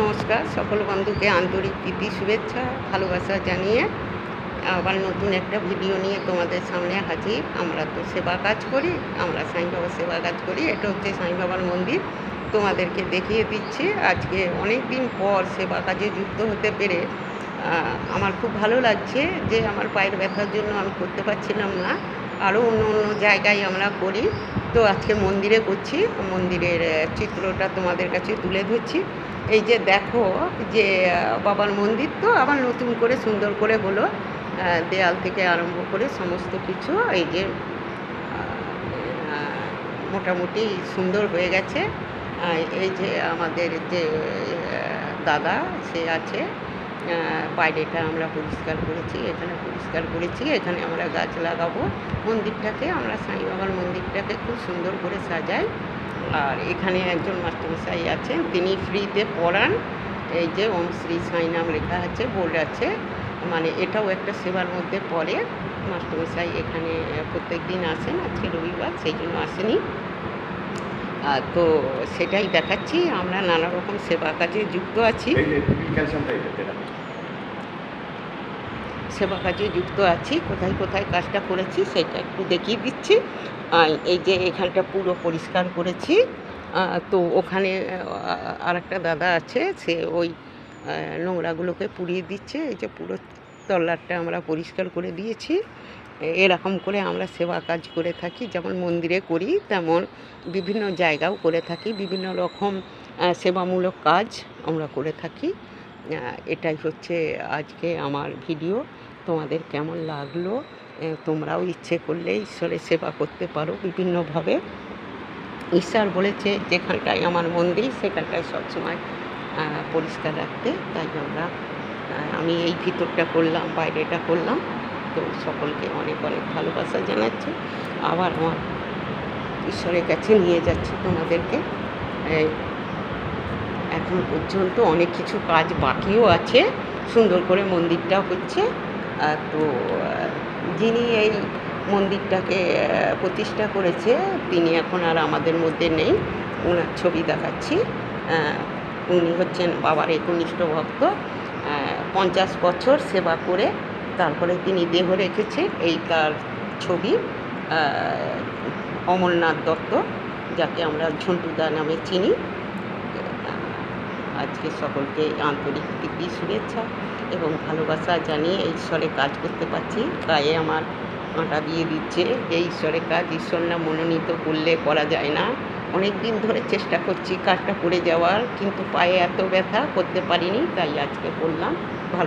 নমস্কার, সকল বন্ধুকে আন্তরিক প্রীতি, শুভেচ্ছা, ভালোবাসা জানিয়ে আবার নতুন একটা ভিডিও নিয়ে তোমাদের সামনে হাজির। আমরা তো সেবা কাজ করি, আমরা সাই বাবার সেবা কাজ করি, এটা হচ্ছে সাই বাবার মন্দির। তোমাদেরকে দেখিয়ে দিচ্ছি, আজকে অনেক দিন পর সেবা কাজে যুক্ত হতে পেরে আমার খুব ভালো লাগছে যে আমার পায়ের ব্যথার জন্য আমি করতে পারছিলাম না। আরও অন্য অন্য জায়গায় আমরা করি। তো আজকে মন্দিরে করছি। মন্দিরের চিত্রটা তোমাদের কাছে তুলে ধরছি। এই যে দেখো যে বাবার মন্দির তো আবার নতুন করে সুন্দর করে হলো দেয়াল থেকে আরম্ভ করে সমস্ত কিছু এই যে মোটামুটি সুন্দর হয়ে গেছে। এই যে আমাদের যে দাদা সে আছে। বাইরেটা আমরা পরিষ্কার করেছি, এখানে পরিষ্কার করেছি, এখানে আমরা গাছ লাগাবো। মন্দিরটাকে, আমরা সাই বাবার মন্দিরটাকে খুব সুন্দর করে সাজাই। আর এখানে একজন মাস্টারমশাই আছেন তিনি ফ্রিতে পড়ান। এই যে ওম শ্রী সাই নাম লেখা আছে, বোর্ড আছে। মানে এটাও একটা সেবার মধ্যে পড়ে। মাস্টারমশাই এখানে প্রত্যেক দিন আসেন, আজকে রবিবার, সেই জন্য আসেনি। আর তো সেটাই দেখাচ্ছি, আমরা নানা রকম সেবা কাজে যুক্ত আছি এই যে ক্যালসিয়ামটা এটা এটা সেবা কাজে যুক্ত আছি, কোথায় কোথায় কাজটা করেছি সেটা একটু দেখিয়ে দিচ্ছি। এই যে এখানটা পুরো পরিষ্কার করেছি তো ওখানে আর একটা দাদা আছে, সে ওই নোংরাগুলোকে পুড়িয়ে দিচ্ছে, এই যে পুরো তল্লাটটা আমরা পরিষ্কার করে দিয়েছি। এরকম করে আমরা সেবা কাজ করে থাকি, যেমন মন্দিরে করি, তেমন বিভিন্ন জায়গাও করে থাকি, বিভিন্ন রকম সেবামূলক কাজ আমরা করে থাকি। এটাই হচ্ছে আজকে আমার ভিডিও। তোমাদের কেমন লাগল? তোমরাও ইচ্ছে করলে ঈশ্বরের সেবা করতে পারো বিভিন্নভাবে। ঈশ্বর বলেছে, যেখানটায় আমার মন্দির সেখানটায় সবসময় পরিষ্কার রাখতে। তাই আমরা আমি এই ভিতরটা করলাম, বাইরেটা করলাম। তো সকলকে অনেক অনেক ভালোবাসা জানাচ্ছি। আবার আমার ঈশ্বরের কাছে নিয়ে যাচ্ছি তোমাদেরকে। এখন পর্যন্ত অনেক কিছু কাজ বাকিও আছে। সুন্দর করে মন্দিরটা হচ্ছে। তো যিনি এই মন্দিরটাকে প্রতিষ্ঠা করেছে, তিনি এখন আর আমাদের মধ্যে নেই। ওনার ছবি দেখাচ্ছি। উনি হচ্ছেন বাবার একনিষ্ঠ ভক্ত। পঞ্চাশ বছর সেবা করে তারপরে তিনি দেহ রেখেছে। এই তার ছবি অমরনাথ দত্ত, যাকে আমরা ঝন্টুদা নামে চিনি। আজকে সকলকে আন্তরিক প্রীতি, শুভেচ্ছা এবং ভালোবাসা জানিয়ে ঈশ্বরে কাজ করতে পারছি। গায়ে আমার কাঁটা দিয়ে দিচ্ছে। যে ঈশ্বরের কাজ ঈশ্বর না মনোনীত করলে করা যায় না। অনেক দিন ধরে চেষ্টা করছি কাজটা করে যাওয়ার, কিন্তু পায়ে এত ব্যথা করতে পারিনি, তাই আজকে করলাম। ভালো